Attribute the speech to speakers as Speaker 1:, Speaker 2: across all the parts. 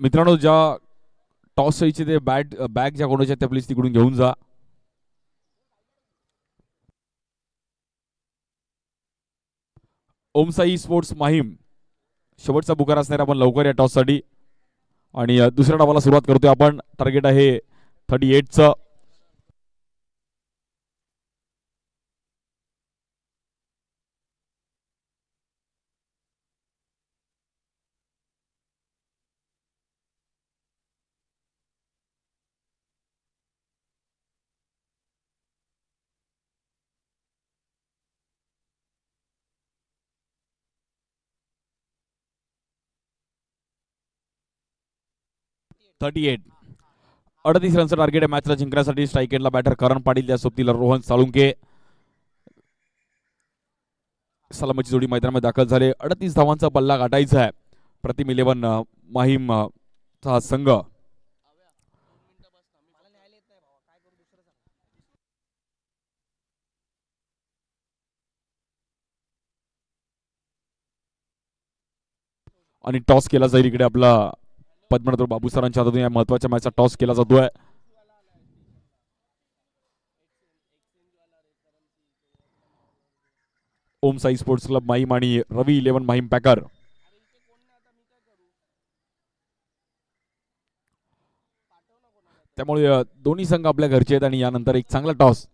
Speaker 1: मित्रांनो ज्या टॉस इच्छे ते बॅट बॅग ज्या कोणाच्या आहेत त्या प्लीज तिकडून घेऊन जा. ओम साई स्पोर्ट्स माहीम. शेवटचा बुकार असणार आपण लवकर या टॉससाठी. आणि दुसऱ्या डावाला सुरुवात करतोय आपण. टार्गेट आहे थर्टी एटचं थर्टी एट अडतीस रनचं टार्गेट आहे मॅचला जिंकण्यासाठी. स्ट्राईक एंडला बॅटर करण पाटील त्या सोबतीला रोहन साळुंके सलामीची जोडी मैदानामध्ये दाखल झाले. अडतीस धावांचा पल्ला गाठायचा आहे. प्रतिम इलेव्हन माहीम चा हा संघ. आणि टॉस केला जाईल इकडे आपला पद्मनाथ बाबू सरांच्या हातातून या महत्त्वाच्या मॅचचा टॉस केला जातोय ओम साई स्पोर्ट्स क्लब माहीम आणि रवी इलेव्हन माहीम पॅकर. त्यामुळे दोन्ही संघ आपल्या घरचे आहेत आणि यानंतर एक चांगला टॉस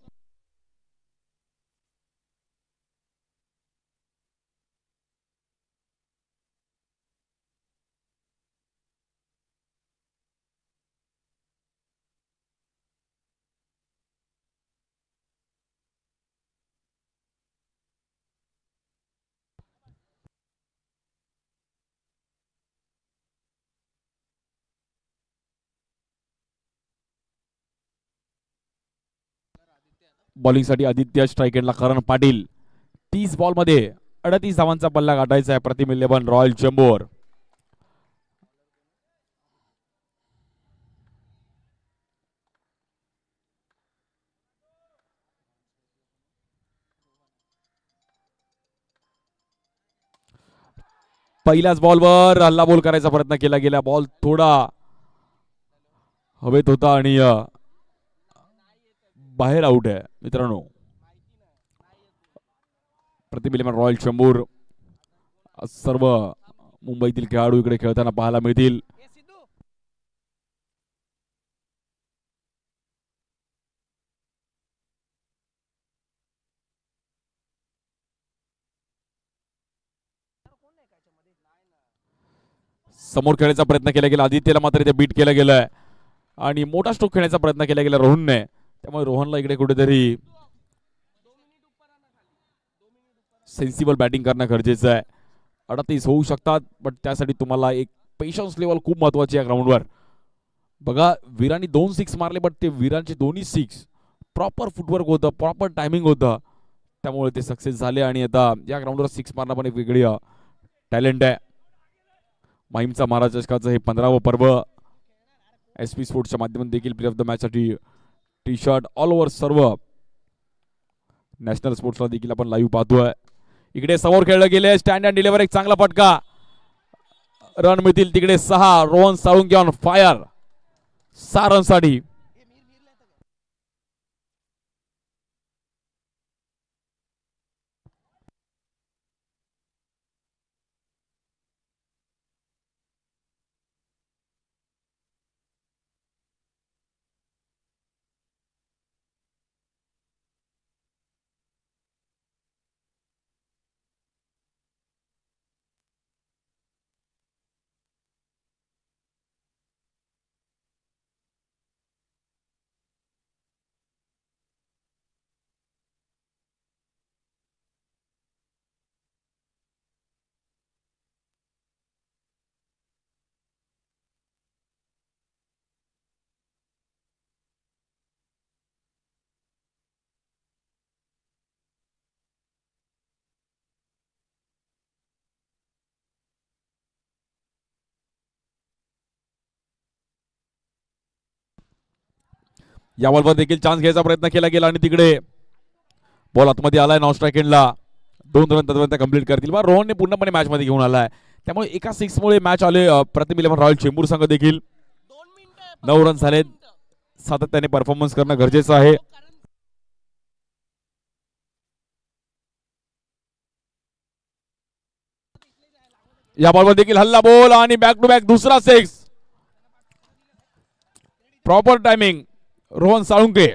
Speaker 1: बॉलिंगसाठी आदित्य स्ट्राईक करण पाटील. तीस बॉलमध्ये अडतीस धावांचा पल्ला गाठायचा आहे प्रतिम इलेव्हन रॉयल चेंबूर. पहिल्याच बॉलवर हल्लाबोल करायचा प्रयत्न केला गेला. बॉल थोडा हवेत होता आणि बाहेर आउट आहे. मित्रांनो. प्रतिबिलिमान रॉयल चेंबूर सर्व मुंबईतील खेळाडू इकडे खेळताना पाहायला मिळतील. समोर खेळायचा प्रयत्न केला गेला. आदित्यला मात्र इथे बीट केलं गेलंय. आणि मोठा स्ट्रोक खेळण्याचा प्रयत्न केला गेला रोहनने. त्यामुळे रोहनला इकडे कुठेतरी सेन्सिबल बॅटिंग करणं गरजेचं आहे. अडतीस होऊ शकतात बट त्यासाठी तुम्हाला एक पेशन्स लेवल खूप महत्वाची आहे ग्राउंडवर बघा वीरांनी दोन सिक्स मारले बट ते वीरांचे दोन्ही सिक्स प्रॉपर फुटवर्क होतं प्रॉपर टायमिंग होतं. त्यामुळे ते सक्सेस झाले आणि आता या ग्राउंडवर सिक्स मारणं पण एक वेगळी टॅलेंट आहे. माहीमचा महाराज चषकाचं हे पंधरावं पर्व एस पी स्पोर्ट्सच्या माध्यमातून देखील प्ले ऑफ द मॅचसाठी टी शर्ट ऑल ओव्हर सर्व नॅशनल स्पोर्ट्सला देखील आपण लाईव्ह पाहतोय. इकडे समोर खेळलं गेले स्टँड अँड डिलेव्हर एक चांगला फटका. रन मिळतील तिकडे सहा. रोहन साळुंके ऑन फायर सहा या बॉलवर देखील चान्स घ्यायचा प्रयत्न केला गेला आणि तिकडे बॉल आतमध्ये आलाय नॉन स्ट्राईक एंडला दोन रन तत्पर्यंत कंप्लीट करतील. बा रोहनने पूर्णपणे मॅचमध्ये घेऊन आलाय. त्यामुळे एका सिक्समुळे मॅच आले अ, प्रथम इलेव्हन रॉयल चेंबूर संघ देखील. नऊ रन झालेत सातत्याने परफॉर्मन्स करणं गरजेचं आहे. या बॉलवर देखील हल्ला बोल आणि बॅक टू बॅक दुसरा six proper timing Rohan Salunke.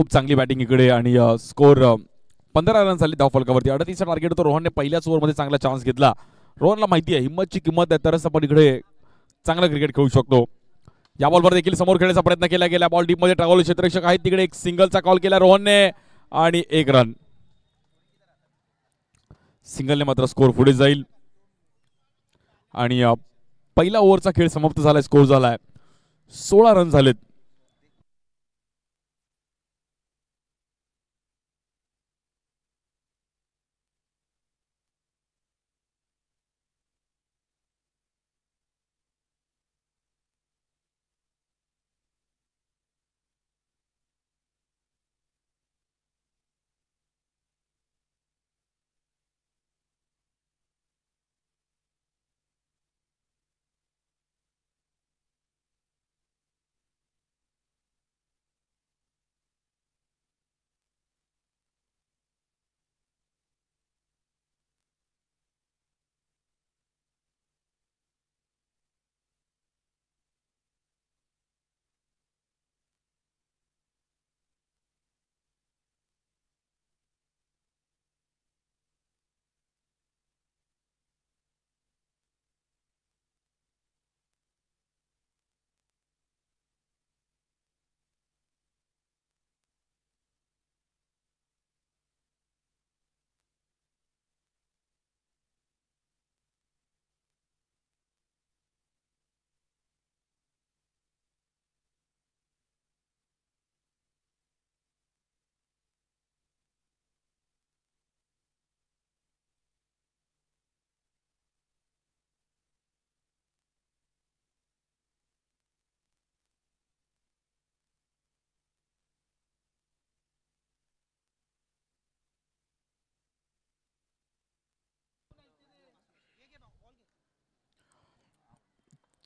Speaker 1: खूप चांगली बॅटिंग इकडे आणि स्कोर पंधरा रन झाले धाव फलकावरती अडतीसचा टार्गेट होतो. रोहनने पहिल्याच ओव्हरमध्ये चांगला चान्स घेतला. रोहनला माहिती आहे हिंमतची किंमत आहे तरच आपण इकडे चांगलं क्रिकेट खेळू शकतो. या बॉलवर देखील समोर खेळण्याचा प्रयत्न केला गेला. बॉल डीपमध्ये ट्रॅव्हल क्षेत्ररक्षक आहेत तिकडे. एक सिंगलचा कॉल केला रोहनने आणि एक रन सिंगलने मात्र स्कोर पुढे जाईल. आणि पहिला ओव्हरचा खेळ समाप्त झालाय स्कोर झालाय. सोळा रन झालेत.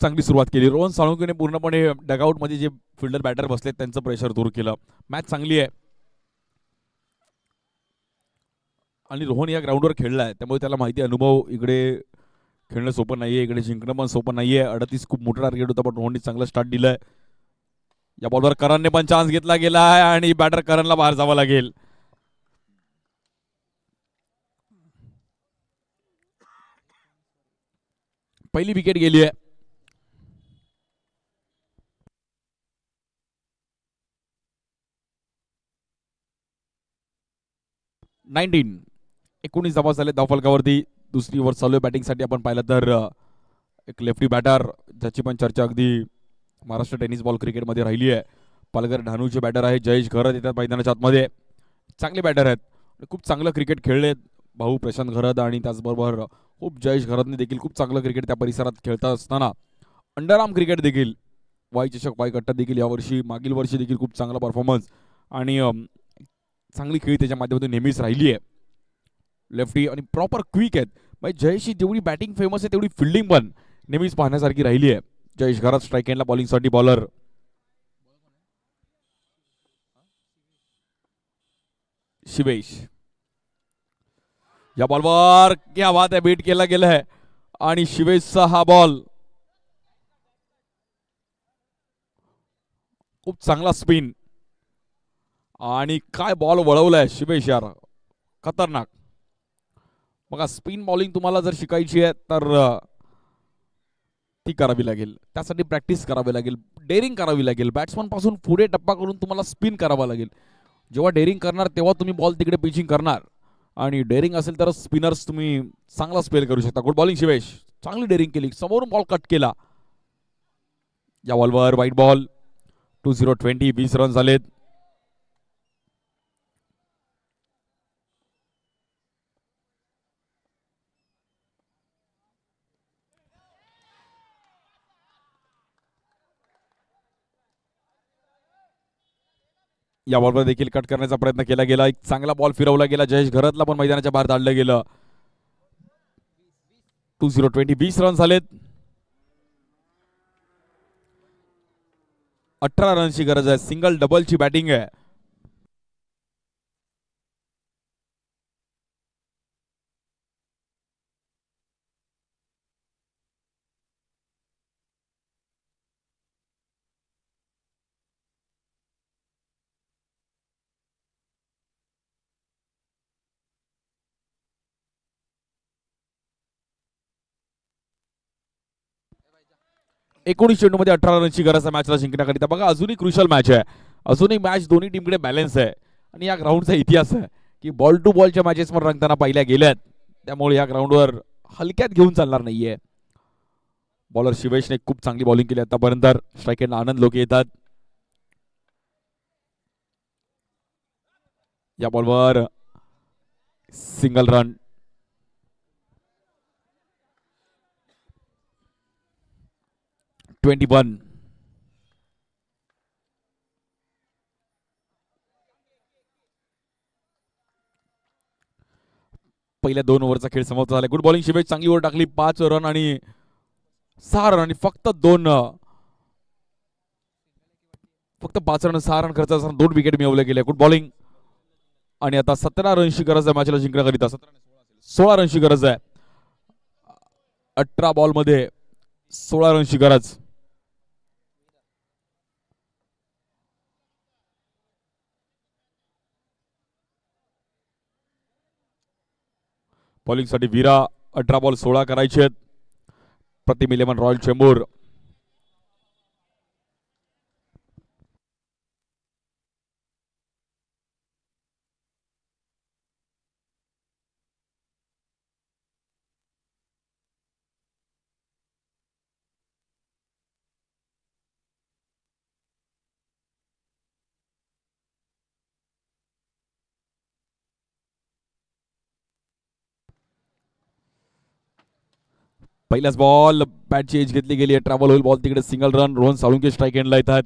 Speaker 1: चांगली सुरुवात केली. रोहन साळुंकेने पूर्णपणे डगआउटमध्ये जे फिल्डर बॅटर बसले त्यांचं प्रेशर दूर केलं. मॅच चांगली आहे. आणि रोहन या ग्राउंडवर खेळला आहे त्यामुळे त्याला माहिती आहे, अनुभव इकडे खेळणं सोपं नाही आहे इकडे जिंकणं पण सोपं नाही आहे अडतीस खूप मोठा टार्गेट होतं पण रोहनने चांगलं स्टार्ट दिलंय. या बॉलवर करणने पण चान्स घेतला गेला आहे आणि बॅटर करणला बाहेर जावं लागेल. पहिली विकेट गेली आहे नाईन्टीन. एकोणीस धावा झाले धावफलकावरती दुसरी ओव्हर चालू आहे बॅटिंगसाठी. आपण पाहिलं तर एक लेफ्टी बॅटर ज्याची पण चर्चा अगदी महाराष्ट्र टेनिस बॉल क्रिकेटमध्ये राहिली आहे. पालघर ढानूचे बॅटर आहे. जयेश घरत येतात मैदानाच्या आतमध्ये. चांगले बॅटर आहेत. खूप चांगलं क्रिकेट खेळले भाऊ प्रशांत घरत आणि त्याचबरोबर खूप जयेश घरतने देखील खूप चांगलं क्रिकेट त्या परिसरात खेळत असताना. अंडरआर्म क्रिकेट देखील वाय चषक वाय कट्टा देखील यावर्षी मागील वर्षी देखील खूप चांगला परफॉर्मन्स आणि चांगली खेळी त्याच्या माध्यमातून नेहमीच राहिली आहे. लेफ्टी आणि प्रॉपर क्विक आहेत. म्हणजे जयेशची जेवढी बॅटिंग फेमस आहे तेवढी फिल्डिंग पण नेहमीच पाहण्यासारखी राहिली आहे. जयेश घरात स्ट्राईक एंडला बॉलिंगसाठी बॉलर शिवेश. या बॉलवर क्या बात आहे बीट केला गेला आहे. आणि शिवेशचा हा बॉल खूप चांगला स्पिन आणि काय बॉल वळवलाय शिवेश यार. खतरनाक. बघा स्पिन बॉलिंग तुम्हाला जर शिकायची आहे तर ती करावी लागेल. त्यासाठी प्रॅक्टिस करावी लागेल. डेअरिंग करावी लागेल. बॅट्समनपासून पुढे टप्पा करून तुम्हाला स्पिन करावा लागेल. जेव्हा डेअरिंग करणार तेव्हा तुम्ही बॉल तिकडे पिचिंग करणार. आणि डेअरिंग असेल तर स्पिनर्स तुम्ही चांगला स्पेल करू शकता. गुड बॉलिंग शिवेश चांगली डेअरिंग केली. समोरून बॉल कट केला. या बॉलवर वाईट बॉल टू झिरो ट्वेंटी वीस रन झालेत. या बॉलवर देखील कट करण्याचा प्रयत्न केला गेला. एक चांगला बॉल फिरवला गेला. जयेश घरतला पण मैदानाच्या बाहेर धाडलं गेलं. टू झिरो ट्वेंटी वीस रन झालेत अठरा रनची गरज आहे. सिंगल डबलची बॅटिंग आहे. एकोणीस चेंडू मध्ये अठरा रनची गरज आहे मॅचला जिंकण्याकरिता. बघा अजूनही क्रुशल मॅच आहे. अजूनही मॅच दोन्ही टीमकडे बॅलन्स आहे. आणि या ग्राउंडचा इतिहास आहे की बॉल टू बॉलच्या मॅचेस पण रंगताना पाहिल्या गेल्यात. त्यामुळे या ग्राउंडवर हलक्यात घेऊन चालणार नाहीये. बॉलर शिवेशने खूप चांगली बॉलिंग केली आतापर्यंत. स्ट्राईकेटला आनंद लोक येतात. या बॉलवर सिंगल रन ट्वेंटी वन पहिल्या दोन ओव्हरचा खेळ समाप्त झाला. गुड बॉलिंग शिवेश चांगली ओव्हर टाकली. पाच रन आणि सहा रन आणि फक्त दोन फक्त पाच रन सहा रन खर्च असताना दोन विकेट मिळवले गेले. गुड बॉलिंग आणि आता सतरा रनची गरज आहे मॅचला जिंकण्याकरिता. सतरा सोळा रनची गरज आहे. अठरा बॉलमध्ये सोळा रनची गरज. बॉलिंगसाठी वीरा अठरा बॉल सोळा करायचे आहेत प्रतिम इलेवन रॉयल चेंबूर. पहिलाच बॉल बॅटची एज घेतली गेली आहे. ट्रॅव्हल होईल बॉल तिकडे. Single run Rohan Salunke strike एंडला येतात.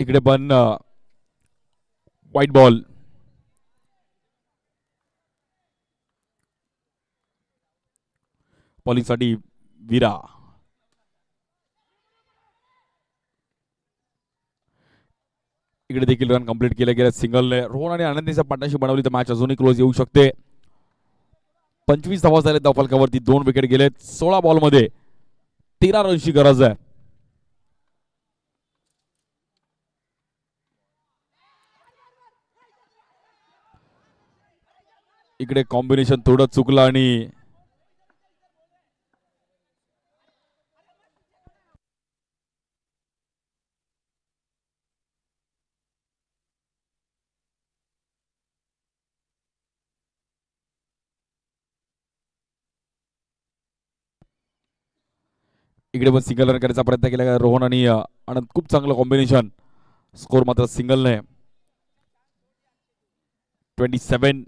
Speaker 1: इकडे पण व्हाईट बॉल बॉलिंगसाठी विरा. इकडे देखील रन कंप्लीट केले गेले. सिंगलने रोहन आणि आनंदीच्या पार्टनरशिप बनवली तर मॅच अजूनही क्लोज येऊ शकते. पंचवीस धावा झाले त्या फलकावरती दोन विकेट गेलेत. सोळा बॉलमध्ये तेरा रनची गरज आहे. इकडे कॉम्बिनेशन थोडं चुकलं आणि इकडे पण सिंगल रन करायचा प्रयत्न केला रोहन आणि आनंद. खूप चांगलं कॉम्बिनेशन स्कोर मात्र सिंगलने ट्वेंटी सेवन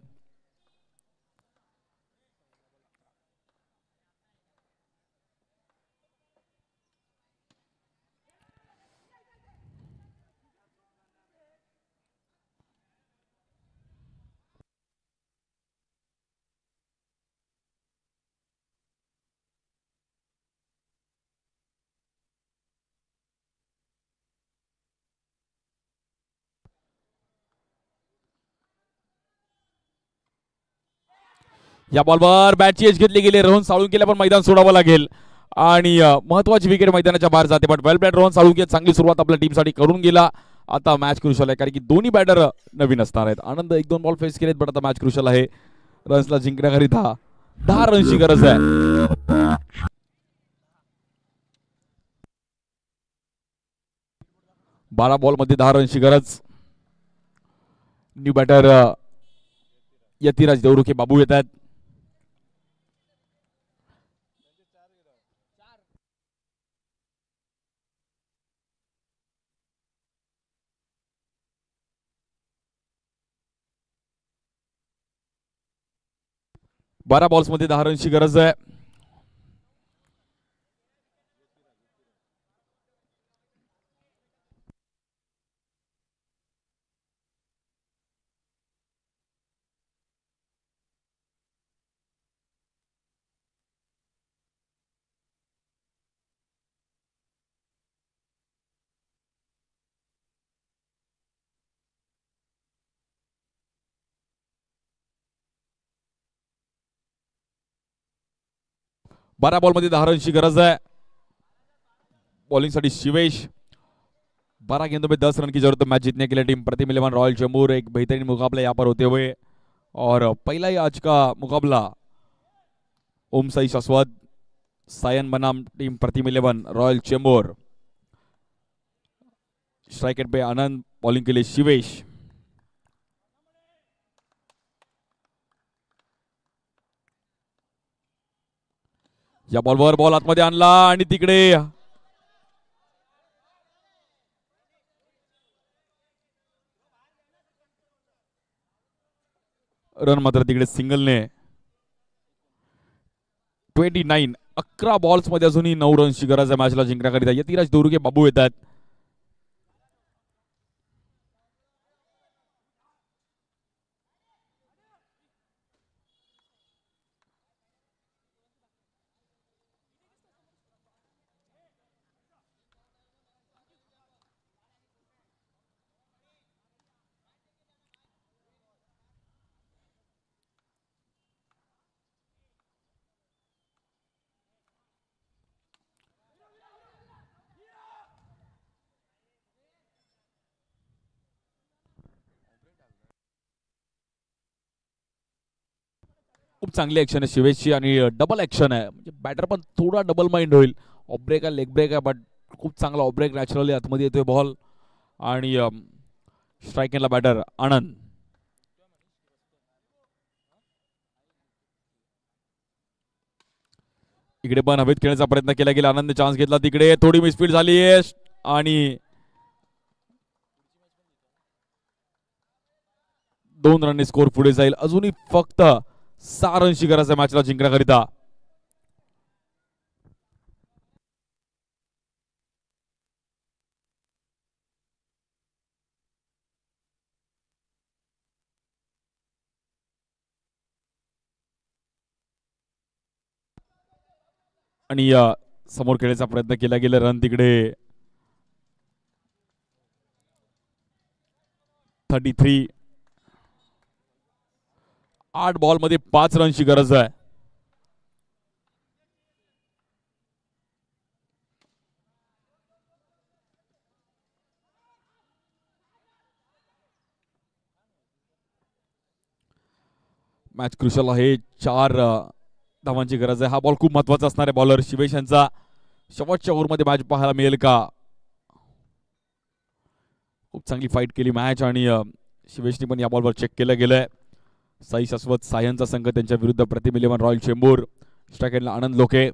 Speaker 1: या बॉलवर बॅटची एज घेतली गेली. रोहन साळुंकेला पण मैदान सोडावं लागेल. आणि महत्वाची विकेट मैदानाच्या बाहेर जाते but well bat Rohan Salunke. चांगली सुरुवात आपल्या टीमसाठी करून गेला. आता मॅच क्रुशल आहे कारण की दोन्ही बॅटर नवीन असणार आहेत. आनंद एक दोन बॉल फेस केलेत बट आता मॅच क्रुशल आहे. रन्सला जिंकण्याकरिता दहा. रन्सची गरज आहे. बारा बॉलमध्ये दहा रनची गरज. न्यू बॅटर यतिराज देवरुखे बाबू येत आहेत. बारा बॉल्समध्ये दहा रनची गरज आहे. बारा बॉल मध्ये दहा रनची गरज है बॉलिंग शिवेश. बारह गेंदों में दस रन की ज़रूरत है मैच जीतने के लिए team Pratim eleven royal Chembur एक बेहतरीन मुकाबला यहाँ पर होते हुए. और पहला ही आज का मुकाबला. ओम साई शाश्वत, सायन बनाम team Pratim eleven royal Chembur strike पे आनंद, बॉलिंग के लिए शिवेश. या बॉलवर बॉल आतमध्ये आणला आणि तिकडे. रन मात्र तिकडे सिंगलने ट्वेंटी नाईन अकरा बॉल्समध्ये अजूनही नऊ रनची गरज आहे मॅचला जिंकण्याकरिता. यतिराज दोरुगे बाबू येतात. खूप चांगली ॲक्शन आहे शिवेशची आणि डबल ॲक्शन आहे. म्हणजे बॅटर पण थोडा डबल माइंड होईल. ऑब्रेक आहे लेग ब्रेक आहे बट खूप चांगला ऑब्रेक नॅचरली आतमध्ये येतोय बॉल आणि स्ट्राईक केला बॅटर आनंद. इकडे पण हवेत खेळण्याचा प्रयत्न केला गेला. आनंद चान्स घेतला तिकडे. थोडी मिसफीड झाली आणि दोन रनने स्कोर पुढे जाईल. अजूनही फक्त सहा रनची गरज आहे मॅचला जिंकण्याकरिता. आणि या समोर खेळायचा प्रयत्न केला गेला रन तिकडे. थर्टी थ्री आठ बॉलमध्ये पाच रनची गरज आहे. मॅच क्रुशल आहे. चार धावांची गरज आहे. हा बॉल खूप महत्त्वाचा असणार आहे बॉलर शिवेश यांचा शेवटच्या ओव्हरमध्ये मॅच पाहायला मिळेल का? खूप चांगली फाईट केली मॅच आणि शिवेशनी पण या बॉलवर चेक केलं गेलंय. साई शाश्वत सायनचा संघ त्यांच्या विरुद्ध प्रतिम रॉयल चेंबूर. स्ट्रायकेटला आनंद लोके.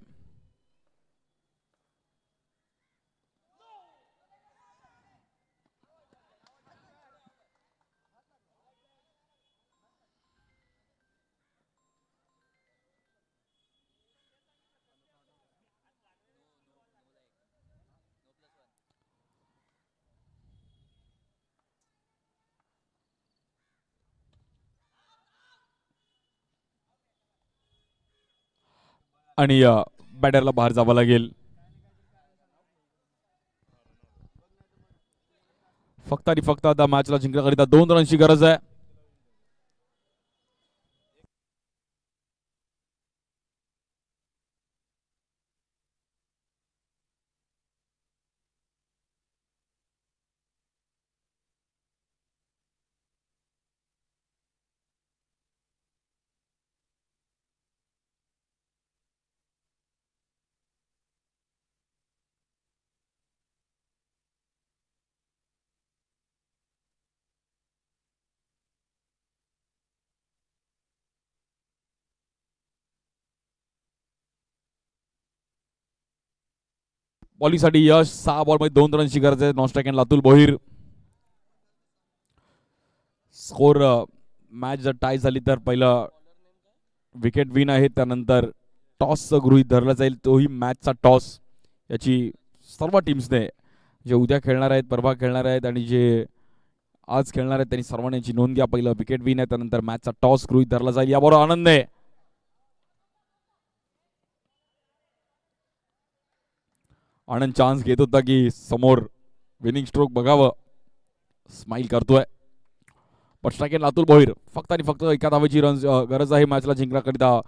Speaker 1: आणि बॅटरला बाहेर जावं लागेल. फक्त आणि फक्त आता मॅचला जिंकण्याकरिता दोन रनची गरज आहे. बॉलिंगसाठी यश सहा बॉलमध्ये दोन रनची गरज आहे. Non strike Latul Bohir. Score match जर टाय झाली तर पहिलं विकेट विन आहे. त्यानंतर टॉसचं गृहीत धरलं जाईल. तोही मॅचचा टॉस याची सर्व टीम्सने जे उद्या खेळणार आहेत परवा खेळणार आहेत आणि जे आज खेळणार आहेत त्यांनी सर्वांनी याची नोंद घ्या. पहिलं विकेट विन आहे. त्यानंतर मॅचचा टॉस गृहीत धरला जाईल. याबरोबर आनंद आहे आनंद चान्स घेत होता की समोर विनिंग स्ट्रोक बघावं. स्माईल करतोय. पण स्ट्राईक लातूर बोईर फक्त आणि फक्त एका धावेची रन गरज आहे मॅचला जिंकण्याकरिता.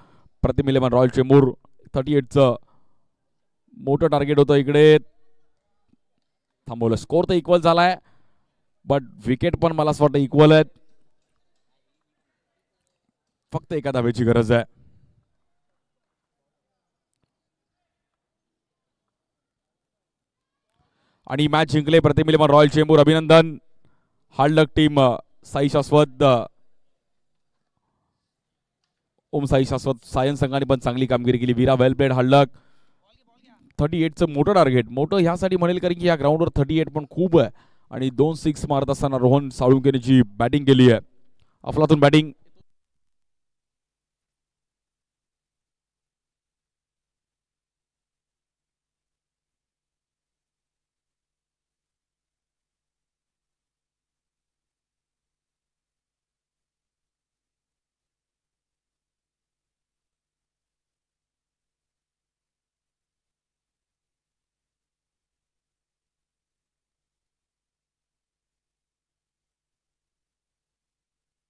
Speaker 1: Pratim eleven royal Chembur thirty एटचं मोठं टार्गेट होतं इकडे. थांबवलं. स्कोर तर इक्वल झालाय. बट विकेट पण मला असं वाटतं इक्वल आहेत. फक्त एका धावेची गरज आहे. आणि मॅच जिंकले प्रतिम रॉयल चेंबूर अभिनंदन. हार्डलक टीम साई शाश्वत ओम साई शाश्वत सायन संघाने पण चांगली कामगिरी केली. वीरा वेल प्लेड हार्डलक. थर्टी एटचं मोठं टार्गेट मोठं ह्यासाठी म्हणेल कारण की या ग्राउंडवर थर्टी एट पण खूप आहे. आणि दोन सिक्स मारत असताना रोहन साळुंकेने जी बॅटिंग केली आहे. अफलातून बॅटिंग